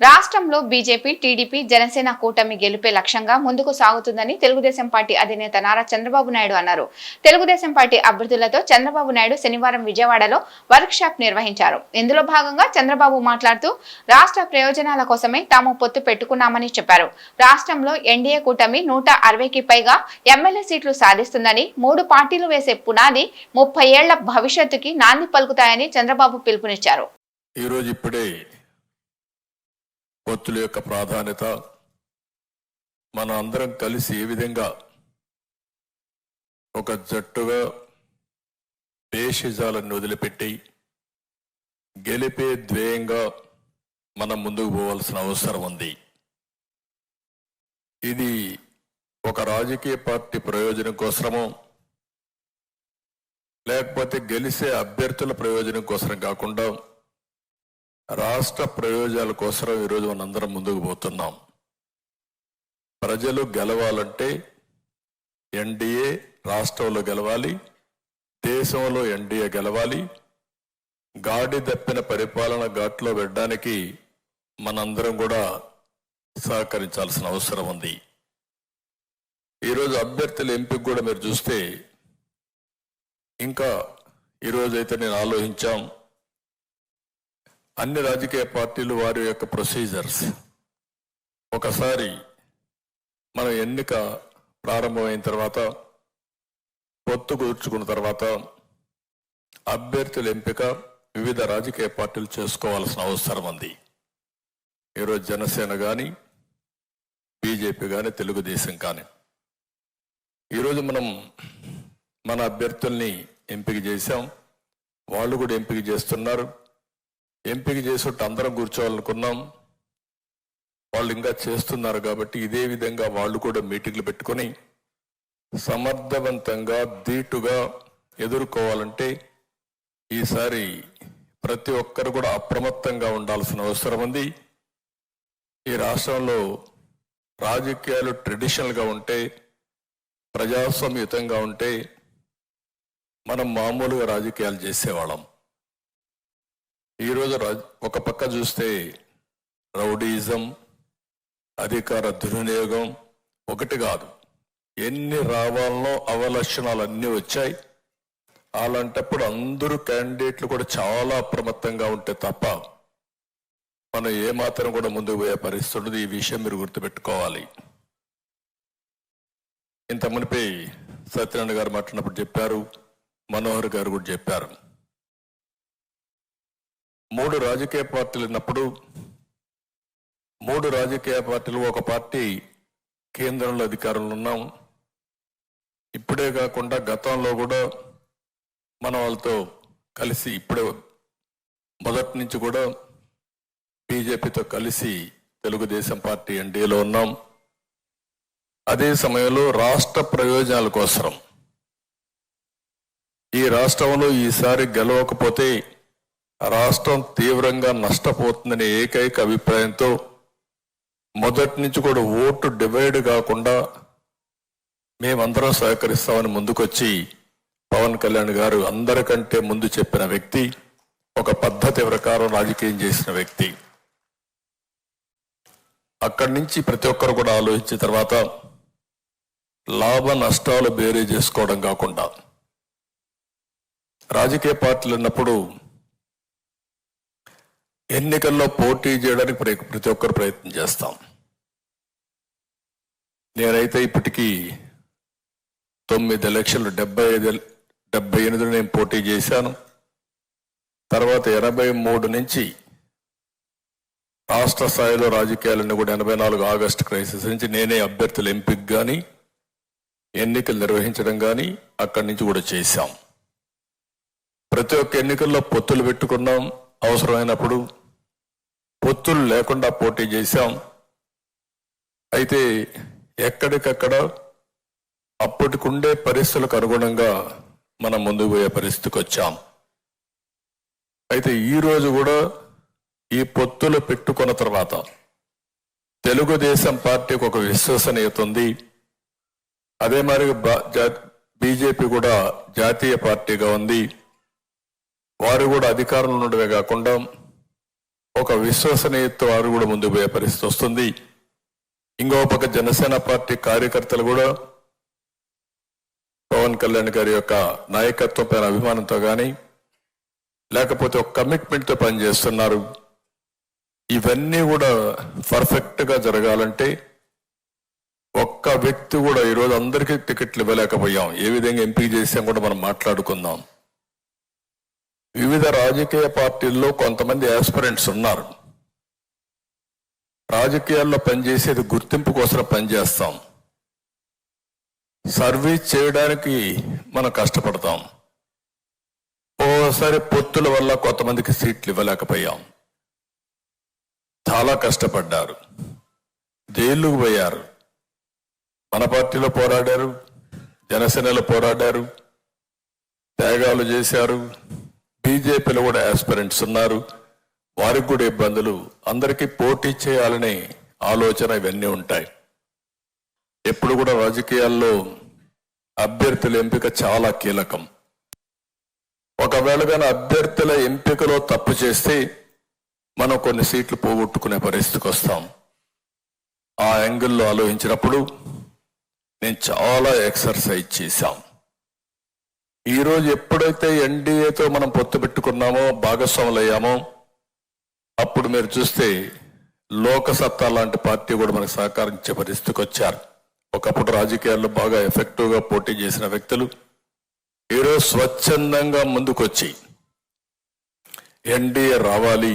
రాష్ట్రంలో BJP TDP Janasena కూటమి గెలుపే లక్ష్యంగా ముందుకు సాగుతుందని తెలుగుదేశం పార్టీ అధినేత నారా చంద్రబాబు నాయుడు అన్నారు. తెలుగుదేశం పార్టీ అభ్యర్థులతో చంద్రబాబు నాయుడు శనివారం విజయవాడలో వర్క్ షాప్ నిర్వహించారు. ఇందులో భాగంగా చంద్రబాబు మాట్లాడుతూ రాష్ట్ర ప్రయోజనాల కోసమే తాము పొత్తు పెట్టుకున్నామని చెప్పారు. రాష్ట్రంలో ఎన్డీఏ కూటమి నూట అరవైకి పైగా ఎమ్మెల్యే సీట్లు సాధిస్తుందని మూడు పార్టీలు వేసే పునాది ముప్పై ఏళ్ళ భవిష్యత్తుకి నాంది పలుకుతాయని చంద్రబాబు పిలుపునిచ్చారు. ఈరోజు ఇప్పుడే పొత్తుల యొక్క ప్రాధాన్యత మన అందరం కలిసి ఏ విధంగా ఒక జట్టుగా దేశజాలను వదిలిపెట్టి గెలిపే ధ్యేయంగా మనం ముందుకు పోవాల్సిన అవసరం ఉంది. ఇది ఒక రాజకీయ పార్టీ ప్రయోజనం కోసమో లేకపోతే గెలిసే అభ్యర్థుల ప్రయోజనం కోసం కాకుండా రాష్ట్ర ప్రయోజనాల కోసం ఈరోజు మనందరం ముందుకు పోతున్నాం. ప్రజలు గెలవాలంటే ఎన్డీఏ రాష్ట్రంలో గెలవాలి దేశంలో ఎన్డీఏ గెలవాలి గాడి దప్పిన పరిపాలన ఘాట్లో పెట్టడానికి మనందరం కూడా సహకరించాల్సిన అవసరం ఉంది. ఈరోజు అభ్యర్థుల ఎంపిక కూడా మీరు చూస్తే ఇంకా ఈరోజైతే నేను ఆలోచించాం అన్ని రాజకీయ పార్టీలు వారి యొక్క ప్రొసీజర్స్ ఒకసారి మన ఎన్నిక ప్రారంభమైన తర్వాత పొత్తు కుదుర్చుకున్న తర్వాత అభ్యర్థుల ఎంపిక వివిధ రాజకీయ పార్టీలు చేసుకోవాల్సిన అవసరం ఉంది. ఈరోజు జనసేన కానీ బీజేపీ కానీ తెలుగుదేశం కానీ. ఈరోజు మనం మన అభ్యర్థుల్ని ఎంపిక చేశాం. వాళ్ళు కూడా ఎంపిక చేస్తున్నారు. ఎంపిక చేసేట్టు అందరం కూర్చోవాలనుకున్నాం. వాళ్ళు ఇంకా చేస్తున్నారు కాబట్టి ఇదే విధంగా వాళ్ళు కూడా మీటింగ్లు పెట్టుకొని సమర్థవంతంగా ధీటుగా ఎదుర్కోవాలంటే ఈసారి ప్రతి ఒక్కరు కూడా అప్రమత్తంగా ఉండాల్సిన అవసరం ఉంది. ఈ రాష్ట్రంలో రాజకీయాలు ట్రెడిషనల్గా ఉంటే ప్రజాస్వామ్యుతంగా ఉంటే మనం మామూలుగా రాజకీయాలు చేసేవాళ్ళం. ఈరోజు రాజ్- ఒక పక్క చూస్తే రౌడీజం అధికార దుర్వినియోగం ఒకటి కాదు. ఎన్ని రావాలనో అవలక్షణాలు అన్నీ వచ్చాయి. అలాంటప్పుడు అందరూ క్యాండిడేట్లు కూడా చాలా అప్రమత్తంగా ఉంటే తప్ప మనం ఏమాత్రం కూడా ముందుకు పోయే పరిస్థితి ఉండదు. ఈ విషయం మీరు గుర్తుపెట్టుకోవాలి. ఇంత మునిపై సత్యనారాయణ గారు మాట్లాడినప్పుడు చెప్పారు మనోహర్ గారు కూడా చెప్పారు. మూడు రాజకీయ పార్టీలు ఉన్నప్పుడు మూడు రాజకీయ పార్టీలు ఒక పార్టీ కేంద్రంలో అధికారంలో ఉన్నాం. ఇప్పుడే కాకుండా గతంలో కూడా మన వాళ్ళతో కలిసి ఇప్పుడే మొదటి నుంచి కూడా బీజేపీతో కలిసి తెలుగుదేశం పార్టీ ఎన్డీఏలో ఉన్నాం. అదే సమయంలో రాష్ట్ర ప్రయోజనాల కోసం ఈ రాష్ట్రంలో ఈసారి గెలవకపోతే రాష్ట్రం తీవ్రంగా నష్టపోతుందనే ఏకైక అభిప్రాయంతో మొదటి నుంచి కూడా ఓటు డివైడ్ కాకుండా మేమందరం సహకరిస్తామని ముందుకొచ్చి పవన్ కళ్యాణ్ గారు అందరికంటే ముందు చెప్పిన వ్యక్తి ఒక పద్ధతి ప్రకారం రాజకీయం చేసిన వ్యక్తి. అక్కడి నుంచి ప్రతి ఒక్కరు కూడా ఆలోచించిన తర్వాత లాభ నష్టాలు బేరీ చేసుకోవడం కాకుండా రాజకీయ పార్టీలు ఉన్నప్పుడు ఎన్నికల్లో పోటీ చేయడానికి ప్ర- ప్రతి ఒక్కరు ప్రయత్నం చేస్తాం. నేనైతే ఇప్పటికీ తొమ్మిది ఎలక్షన్లు డెబ్బై ఐదు డెబ్బై ఎనిమిదిలో నేను పోటీ చేశాను. తర్వాత ఎనభై మూడు నుంచి రాష్ట్ర స్థాయిలో రాజకీయాలన్నీ కూడా ఎనభై నాలుగు ఆగస్టు క్రైసిస్ నుంచి నేనే అభ్యర్థుల ఎంపిక కానీ ఎన్నికలు నిర్వహించడం కానీ అక్కడి నుంచి కూడా చేశాం. ప్రతి ఒక్క ఎన్నికల్లో పొత్తులు పెట్టుకున్నాం. అవసరమైనప్పుడు పొత్తులు లేకుండా పోటీ చేశాం. అయితే ఎక్కడికక్కడ అప్పటికుండే పరిస్థితులకు అనుగుణంగా మనం ముందుకు పోయే పరిస్థితికి వచ్చాం. అయితే ఈరోజు కూడా ఈ పొత్తులు పెట్టుకున్న తర్వాత తెలుగుదేశం పార్టీకి ఒక విశ్వసనీయత ఉంది. అదే మరి బీజేపీ కూడా జాతీయ పార్టీగా ఉంది. వారు కూడా అధికారంలో ఉండడమే కాకుండా ఒక విశ్వసనీయత వారు కూడా ముందుకు పోయే పరిస్థితి వస్తుంది. ఇంకో పక్క జనసేన పార్టీ కార్యకర్తలు కూడా పవన్ కళ్యాణ్ గారి యొక్క నాయకత్వం పైన అభిమానంతో కానీ లేకపోతే ఒక కమిట్మెంట్తో పనిచేస్తున్నారు. ఇవన్నీ కూడా పర్ఫెక్ట్గా జరగాలంటే ఒక్క వ్యక్తి కూడా ఈరోజు అందరికీ టికెట్లు ఇవ్వలేకపోయాం. ఏ విధంగా ఎంపిక చేసాం కూడా మనం మాట్లాడుకుందాం. వివిధ రాజకీయ పార్టీల్లో కొంతమంది యాస్పిరెంట్స్ ఉన్నారు. రాజకీయాల్లో పనిచేసేది గుర్తింపు కోసం పనిచేస్తాం. సర్వీస్ చేయడానికి మనం కష్టపడతాం. ఓసారి పొత్తుల వల్ల కొంతమందికి సీట్లు ఇవ్వలేకపోయాం. చాలా కష్టపడ్డారు. జైలుకు పోయారు. మన పార్టీలో పోరాడారు. జనసేనలో పోరాడారు. త్యాగాలు చేశారు. బీజేపీలో కూడా ఆస్పిరెంట్స్ ఉన్నారు. వారికి కూడా ఇబ్బందులు. అందరికీ పోటీ చేయాలనే ఆలోచన ఇవన్నీ ఉంటాయి. ఎప్పుడు కూడా రాజకీయాల్లో అభ్యర్థుల ఎంపిక చాలా కీలకం. ఒకవేళ కానీ అభ్యర్థుల ఎంపికలో తప్పు చేస్తే మనం కొన్ని సీట్లు పోగొట్టుకునే పరిస్థితికి వస్తాం. ఆ యాంగిల్లో ఆలోచించినప్పుడు నేను చాలా ఎక్సర్సైజ్ చేశాం. ఈరోజు ఎప్పుడైతే ఎన్డీఏతో మనం పొత్తు పెట్టుకున్నామో భాగస్వాములు అయ్యామో అప్పుడు మీరు చూస్తే లోకసత్తా లాంటి పార్టీ కూడా మనకు సహకరించే పరిస్థితికి వచ్చారు. ఒకప్పుడు రాజకీయాల్లో బాగా ఎఫెక్టివ్గా పోటీ చేసిన వ్యక్తులు ఈరోజు స్వచ్ఛందంగా ముందుకొచ్చి ఎన్డీఏ రావాలి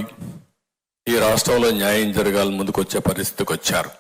ఈ రాష్ట్రంలో న్యాయం జరగాలి ముందుకొచ్చే పరిస్థితికి వచ్చారు.